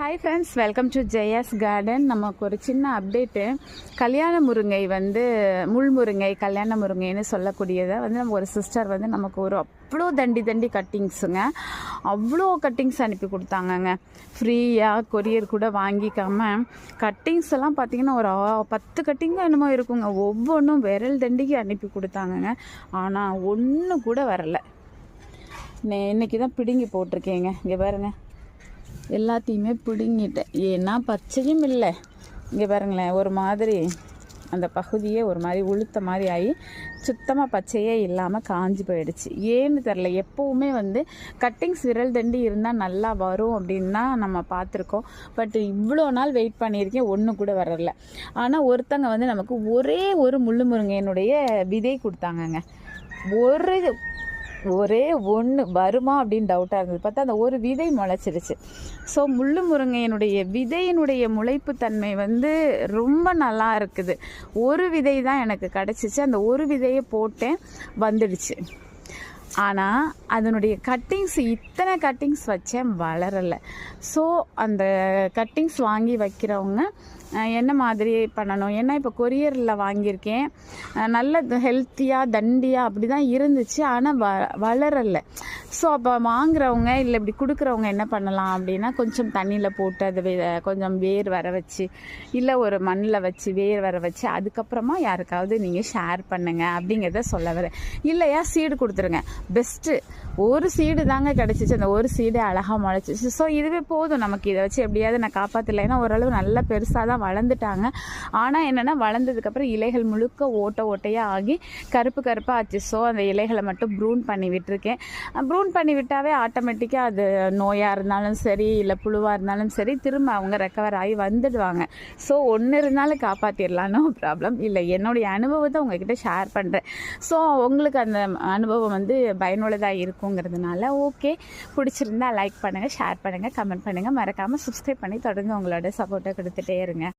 Hi friends welcome to Jaya's garden நமக்கு ஒரு சின்ன அப்டேட்டு கல்யாண முருங்கை வந்து முள் முருங்கை கல்யாண முருங்கைன்னு சொல்லக்கூடியதை வந்து நம்ம ஒரு சிஸ்டர் வந்து நமக்கு ஒரு அவ்வளோ தண்டி தண்டி கட்டிங்ஸுங்க அவ்வளோ கட்டிங்ஸ் அனுப்பி கொடுத்தாங்கங்க. ஃப்ரீயாக கொரியர் கூட வாங்கிக்காம கட்டிங்ஸ் எல்லாம் பார்த்தீங்கன்னா ஒரு பத்து கட்டிங்கும் என்னமோ இருக்குங்க. ஒவ்வொன்றும் விரல் தண்டிக்கு அனுப்பி கொடுத்தாங்கங்க. ஆனால் ஒன்று கூட வரலை. இன்னைக்கு தான் பிடுங்கி போட்டிருக்கேங்க. இங்கே பாருங்கள் எல்லாத்தையுமே பிடுங்கிட்டேன். ஏன்னா பச்சையும் இல்லை. இங்கே பாருங்களேன் ஒரு மாதிரி அந்த பகுதியே ஒரு மாதிரி உளுத்த மாதிரி ஆகி சுத்தமாக பச்சையே இல்லாமல் காஞ்சி போயிடுச்சு. ஏன்னு தெரில எப்போவுமே வந்து கட்டிங்ஸ் விரல் தண்டி இருந்தால் நல்லா வரும் அப்படின்னு தான் நம்ம பார்த்துருக்கோம். பட் இவ்வளோ நாள் வெயிட் பண்ணியிருக்கேன் ஒன்று கூட வரல. ஆனால் ஒருத்தங்க வந்து நமக்கு ஒரே ஒரு முள்ளு முருங்கையினுடைய விதை கொடுத்தாங்கங்க. ஒரு ஒரே ஒன்று வருமா அப்படின்னு டவுட்டாக இருந்தது. பார்த்தா அந்த ஒரு விதை முளைச்சிருச்சு. ஸோ முள்ளு முருங்கையினுடைய விதையினுடைய முளைப்பு தன்மை வந்து ரொம்ப நல்லா இருக்குது. ஒரு விதை தான் எனக்கு கிடச்சிச்சு. அந்த ஒரு விதையை போட்டேன் வந்துடுச்சு. ஆனால் அதனுடைய கட்டிங்ஸ் இத்தனை கட்டிங்ஸ் வச்சேன் வளரலை. ஸோ அந்த கட்டிங்ஸ் வாங்கி வைக்கிறவங்க என்ன மாதிரி பண்ணணும்? ஏன்னா இப்போ கொரியரில் வாங்கியிருக்கேன். நல்ல ஹெல்த்தியாக தண்டியாக அப்படி தான் இருந்துச்சு. ஆனால் வ வளரலை. ஸோ அப்போ வாங்குறவங்க இல்லை இப்படி கொடுக்குறவங்க என்ன பண்ணலாம் அப்படின்னா கொஞ்சம் தண்ணியில் போட்டு அதை வே- கொஞ்சம் வேர் வர வச்சு இல்லை ஒரு மண்ணில் வச்சு வேர் வர வச்சு அதுக்கப்புறமா யாருக்காவது நீங்கள் ஷேர் பண்ணுங்க அப்படிங்கிறத சொல்ல வரேன். இல்லையா? சீடு கொடுத்துருங்க. பெஸ்ட்டு ஒரு சீடு தாங்க கிடச்சிச்சு. அந்த ஒரு சீடு அழகாக முளைச்சிச்சு. ஸோ இதுவே போதும் நமக்கு. இதை வச்சு எப்படியாவது நான் காப்பாற்றல ஏன்னா ஓரளவு நல்ல பெருசாக தான் வளர்ந்துட்டாங்க. ஆனால் என்னென்னா வளர்ந்ததுக்கப்புறம் இலைகள் முழுக்க ஓட்ட ஓட்டையாக ஆகி கருப்பு கருப்பாக ஆச்சு. ஸோ அந்த இலைகளை மட்டும் ப்ரூன் பண்ணி விட்டுருக்கேன். ப்ரூன் பண்ணி விட்டாவே ஆட்டோமேட்டிக்காக அது நோயாக இருந்தாலும் சரி இல்லை புழுவாக இருந்தாலும் சரி திரும்ப அவங்க ரெக்கவர் ஆகி வந்துடுவாங்க. ஸோ ஒன்று இருந்தாலும் காப்பாற்றிடலாம் நோ ப்ராப்ளம் இல்லை என்னுடைய அனுபவத்தை உங்ககிட்ட ஷேர் பண்ணுறேன் ஸோ உங்களுக்கு அந்த அனுபவம் வந்து பயனுள்ளதாக இருக்குங்கிறதுனால ஓகே பிடிச்சிருந்தா லைக் பண்ணுங்கள் ஷேர் பண்ணுங்கள் கமெண்ட் பண்ணுங்கள் மறக்காமல் சப்ஸ்கிரைப் பண்ணி தொடர்ந்து உங்களோட சப்போர்ட்டை கொடுத்துட்டே இருங்க.